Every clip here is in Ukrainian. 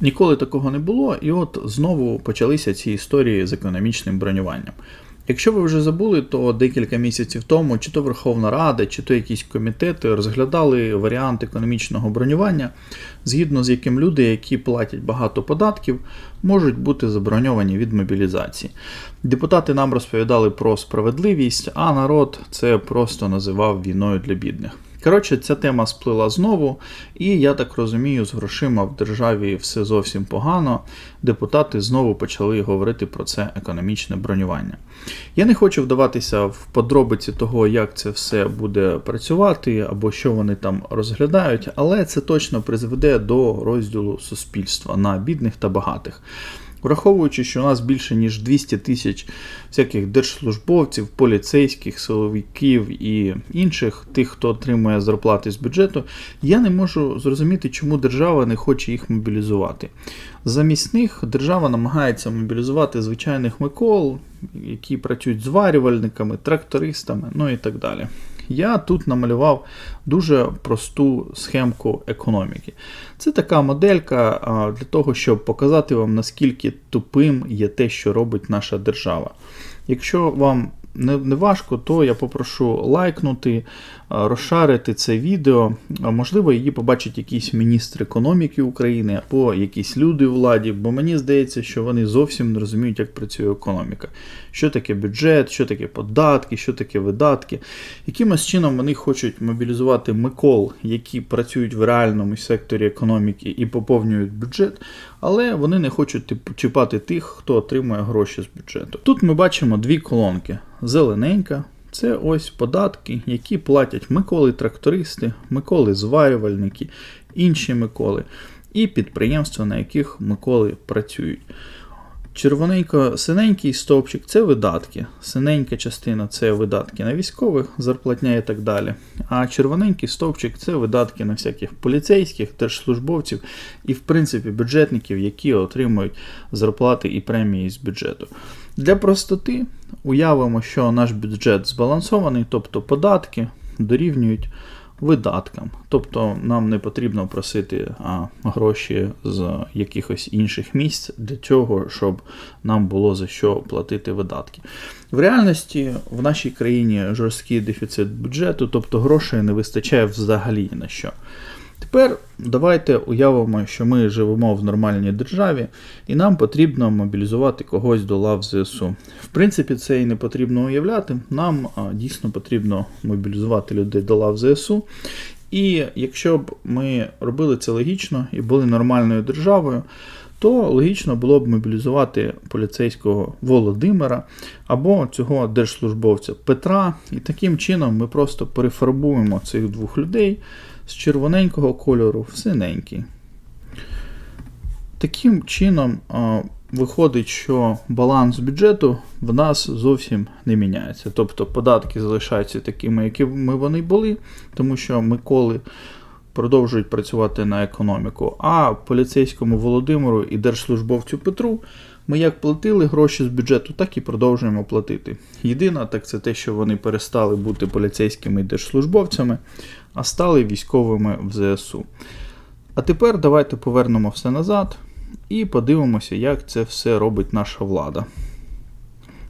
Ніколи такого не було, і от знову почалися ці історії з економічним бронюванням. Якщо ви вже забули, то декілька місяців тому чи то Верховна Рада, чи то якісь комітети розглядали варіант економічного бронювання, згідно з яким люди, які платять багато податків, можуть бути заброньовані від мобілізації. Депутати нам розповідали про справедливість, а народ це просто називав війною для бідних. Коротше, ця тема сплила знову, і я так розумію, з грошима в державі все зовсім погано. Депутати знову почали говорити про це економічне бронювання. Я не хочу вдаватися в подробиці того, як це все буде працювати або що вони там розглядають, але це точно призведе до розділу суспільства на бідних та багатих. Враховуючи, що у нас більше ніж 200 тисяч всяких держслужбовців, поліцейських, силовиків і інших, тих, хто отримує зарплати з бюджету, я не можу зрозуміти, чому держава не хоче їх мобілізувати. Замість них держава намагається мобілізувати звичайних Микол, які працюють зварювальниками, трактористами, ну і так далі. Я тут намалював дуже просту схемку економіки. Це така моделька для того, щоб показати вам, наскільки тупим є те, що робить наша держава. Якщо вам не, не важко, то я попрошу лайкнути, розшарити це відео. Можливо, її побачить якийсь міністр економіки України або якісь люди у владі, бо мені здається, що вони зовсім не розуміють, як працює економіка. Що таке бюджет, що таке податки, що таке видатки. Якимось чином вони хочуть мобілізувати Микол, які працюють в реальному секторі економіки і поповнюють бюджет, але вони не хочуть типу, чіпати тих, хто отримує гроші з бюджету. Тут ми бачимо дві колонки: зелененька. Це ось податки, які платять Миколи трактористи, Миколи зварювальники, інші Миколи і підприємства, на яких Миколи працюють. Червоненько-синенький стовпчик це видатки. Синенька частина це видатки на військових, зарплатня і так далі. А червоненький стовпчик це видатки на всяких поліцейських, держслужбовців і, в принципі, бюджетників, які отримують зарплати і премії з бюджету. Для простоти уявимо, що наш бюджет збалансований, тобто податки дорівнюють видаткам. Тобто нам не потрібно просити а, гроші з якихось інших місць для того, щоб нам було за що платити видатки. В реальності в нашій країні жорсткий дефіцит бюджету, тобто грошей не вистачає взагалі на що. Тепер давайте уявимо, що ми живемо в нормальній державі, і нам потрібно мобілізувати когось до лав ЗСУ. В принципі, це і не потрібно уявляти. Нам дійсно потрібно мобілізувати людей до лав ЗСУ. І якщо б ми робили це логічно і були нормальною державою, то логічно було б мобілізувати поліцейського Володимира або цього держслужбовця Петра. І таким чином ми просто перефарбуємо цих двох людей з червоненького кольору в синенький. Таким чином виходить, що баланс бюджету в нас зовсім не міняється. Тобто податки залишаються такими, якими вони були, тому що Миколи продовжують працювати на економіку. А поліцейському Володимиру і держслужбовцю Петру ми як платили гроші з бюджету, так і продовжуємо платити. Єдине, так це те, що вони перестали бути поліцейськими і держслужбовцями, а стали військовими в ЗСУ. А тепер давайте повернемо все назад і подивимося, як це все робить наша влада.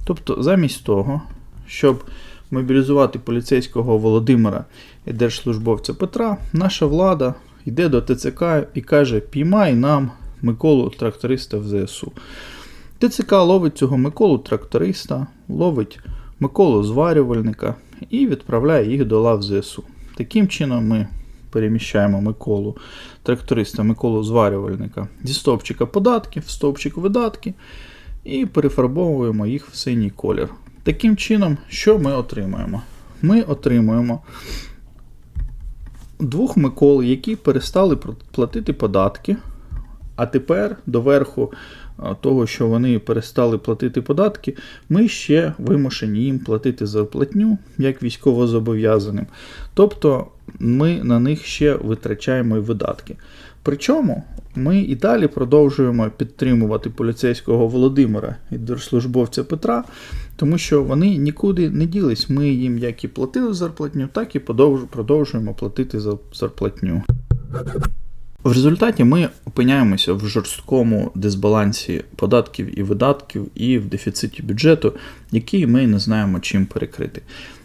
Тобто, замість того, щоб мобілізувати поліцейського Володимира і держслужбовця Петра, наша влада йде до ТЦК і каже: піймай нам Миколу тракториста в ЗСУ. ТЦК ловить цього Миколу тракториста, ловить Миколу зварювальника і відправляє їх до лав ЗСУ. Таким чином ми переміщаємо Миколу тракториста, Миколу зварювальника зі стовпчика податків в стовпчик видатки і перефарбовуємо їх в синій колір. Таким чином, що ми отримуємо? Ми отримуємо двох Микол, які перестали платити податки, а тепер доверху того, що вони перестали платити податки, ми ще вимушені їм платити зарплатню як військовозобов'язаним. Тобто ми на них ще витрачаємо і видатки. Причому ми і далі продовжуємо підтримувати поліцейського Володимира і держслужбовця Петра, тому що вони нікуди не ділись. Ми їм як і платили зарплатню, так і продовжуємо платити за зарплатню. В результаті ми опиняємося в жорсткому дисбалансі податків і видатків і в дефіциті бюджету, який ми не знаємо чим перекрити.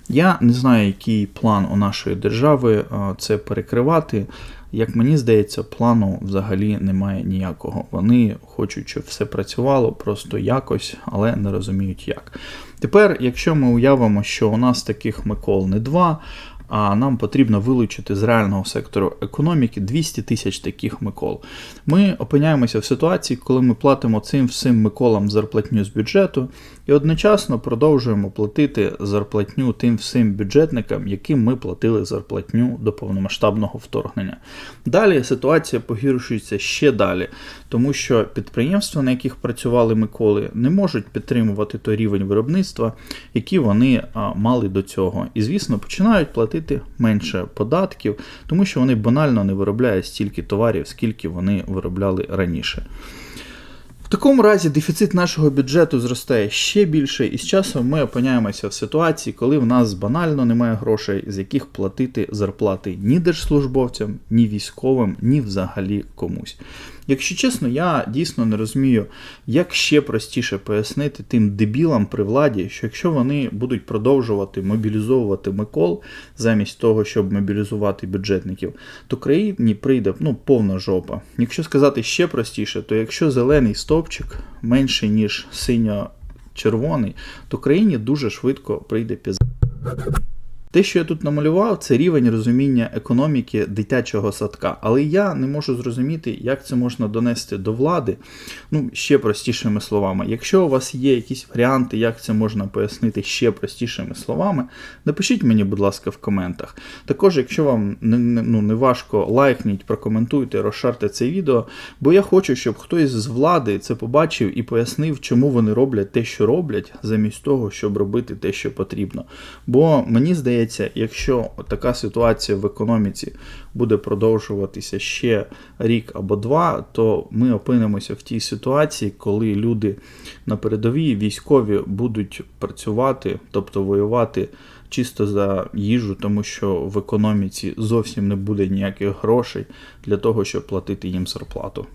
Я не знаю, який план у нашої держави це перекривати. Як мені здається, плану взагалі немає ніякого. Вони хочуть, щоб все працювало просто якось, але не розуміють як. Тепер, якщо ми уявимо, що у нас таких Микол не два, а нам потрібно вилучити з реального сектору економіки 200 тисяч таких Микол. Ми опиняємося в ситуації, коли ми платимо цим всім Миколам зарплатню з бюджету і одночасно продовжуємо платити зарплатню тим всім бюджетникам, яким ми платили зарплатню до повномасштабного вторгнення. Далі ситуація погіршується ще далі, тому що підприємства, на яких працювали Миколи, не можуть підтримувати той рівень виробництва, який вони мали до цього. І, звісно, починають платити менше податків, тому що вони банально не виробляють стільки товарів, скільки вони виробляли раніше. Такому разі дефіцит нашого бюджету зростає ще більше, і з часом ми опиняємося в ситуації, коли в нас банально немає грошей, з яких платити зарплати ні держслужбовцям, ні військовим, ні взагалі комусь. Якщо чесно, я дійсно не розумію, як ще простіше пояснити тим дебілам при владі, що якщо вони будуть продовжувати мобілізовувати Микол замість того, щоб мобілізувати бюджетників, то країні прийде ну, повна жопа. Якщо сказати ще простіше, то якщо зелений стовпчик менший, ніж синьо-червоний, то країні дуже швидко прийде піз. Те, що я тут намалював, це рівень розуміння економіки дитячого садка. Але я не можу зрозуміти, як це можна донести до влади. Ну, ще простішими словами. Якщо у вас є якісь варіанти, як це можна пояснити ще простішими словами, напишіть мені, будь ласка, в коментах. Також, якщо вам не, ну, не важко, лайкніть, прокоментуйте, розшарте це відео, бо я хочу, щоб хтось з влади це побачив і пояснив, чому вони роблять те, що роблять, замість того, щоб робити те, що потрібно. Бо мені здається, якщо така ситуація в економіці буде продовжуватися ще рік або два, то ми опинимося в тій ситуації, коли люди на передовій військові будуть працювати, тобто воювати чисто за їжу, тому що в економіці зовсім не буде ніяких грошей для того, щоб платити їм зарплату.